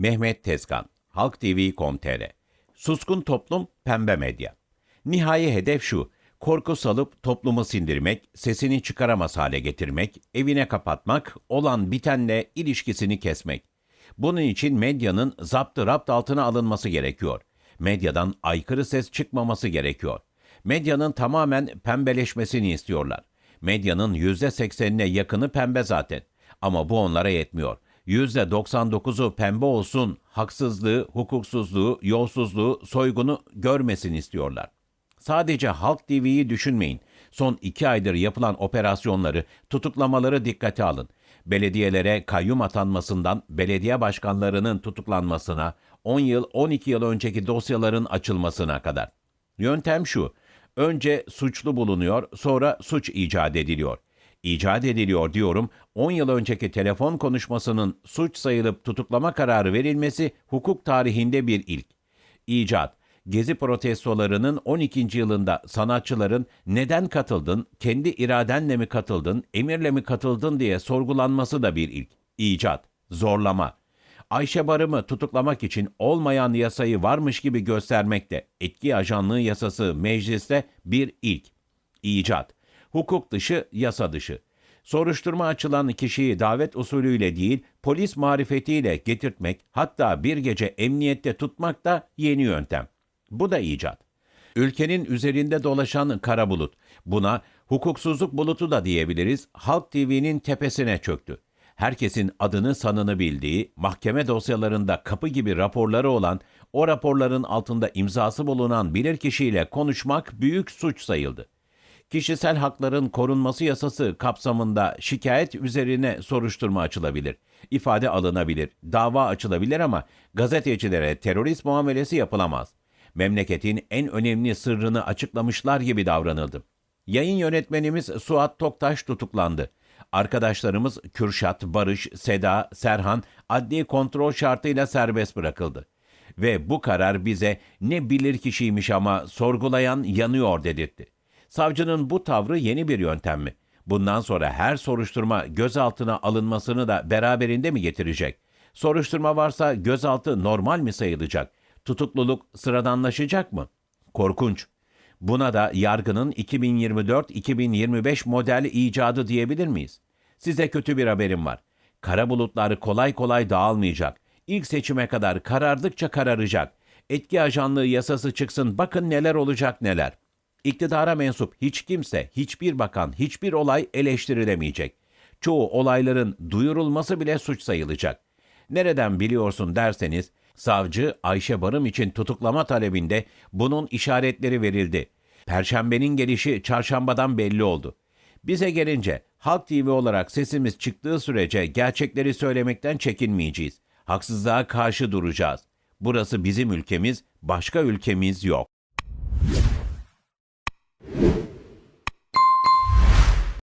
Mehmet Tezkan, Halk TV.com.tr Suskun toplum, pembe medya. Nihai hedef şu, korku salıp toplumu sindirmek, sesini çıkaramaz hale getirmek, evine kapatmak, olan bitenle ilişkisini kesmek. Bunun için medyanın zaptı rapt altına alınması gerekiyor. Medyadan aykırı ses çıkmaması gerekiyor. Medyanın tamamen pembeleşmesini istiyorlar. Medyanın %80'ine yakını pembe zaten. Ama bu onlara yetmiyor. %99'u pembe olsun, haksızlığı, hukuksuzluğu, yolsuzluğu, soygunu görmesin istiyorlar. Sadece Halk TV'yi düşünmeyin. Son iki aydır yapılan operasyonları, tutuklamaları dikkate alın. Belediyelere kayyum atanmasından belediye başkanlarının tutuklanmasına, 10 yıl, 12 yıl önceki dosyaların açılmasına kadar. Yöntem şu, önce suçlu bulunuyor, sonra suç icat ediliyor. İcat ediliyor diyorum, 10 yıl önceki telefon konuşmasının suç sayılıp tutuklama kararı verilmesi hukuk tarihinde bir ilk. İcat, Gezi protestolarının 12. yılında sanatçıların neden katıldın, kendi iradenle mi katıldın, emirle mi katıldın diye sorgulanması da bir ilk. İcat, zorlama. Ayşe Barım'ı tutuklamak için olmayan yasayı varmış gibi göstermekte etki ajanlığı yasası mecliste bir ilk. İcat. Hukuk dışı, yasa dışı. Soruşturma açılan kişiyi davet usulüyle değil, polis marifetiyle getirtmek, hatta bir gece emniyette tutmak da yeni yöntem. Bu da icat. Ülkenin üzerinde dolaşan kara bulut. Buna hukuksuzluk bulutu da diyebiliriz. Halk TV'nin tepesine çöktü. Herkesin adını sanını bildiği, mahkeme dosyalarında kapı gibi raporları olan, o raporların altında imzası bulunan bilirkişiyle konuşmak büyük suç sayıldı. Kişisel hakların korunması yasası kapsamında şikayet üzerine soruşturma açılabilir. ifade alınabilir, dava açılabilir ama gazetecilere terörist muamelesi yapılamaz. Memleketin en önemli sırrını açıklamışlar gibi davranıldı. Yayın yönetmenimiz Suat Toktaş tutuklandı. Arkadaşlarımız Kürşat, Barış, Seda, Serhan adli kontrol şartıyla serbest bırakıldı. Ve bu karar bize ne bilir kişiymiş ama sorgulayan yanıyor dedirtti. Savcının bu tavrı yeni bir yöntem mi? Bundan sonra her soruşturma gözaltına alınmasını da beraberinde mi getirecek? Soruşturma varsa gözaltı normal mi sayılacak? Tutukluluk sıradanlaşacak mı? Korkunç. Buna da yargının 2024-2025 model icadı diyebilir miyiz? Size kötü bir haberim var. Kara bulutlar kolay kolay dağılmayacak. İlk seçime kadar karardıkça kararacak. Etki ajanlığı yasası çıksın bakın neler olacak neler. İktidara mensup hiç kimse, hiçbir bakan, hiçbir olay eleştirilemeyecek. Çoğu olayların duyurulması bile suç sayılacak. Nereden biliyorsun derseniz, savcı Ayşe Barım için tutuklama talebinde bunun işaretleri verildi. Perşembenin gelişi çarşambadan belli oldu. Bize gelince Halk TV olarak sesimiz çıktığı sürece gerçekleri söylemekten çekinmeyeceğiz. Haksızlığa karşı duracağız. Burası bizim ülkemiz, başka ülkemiz yok.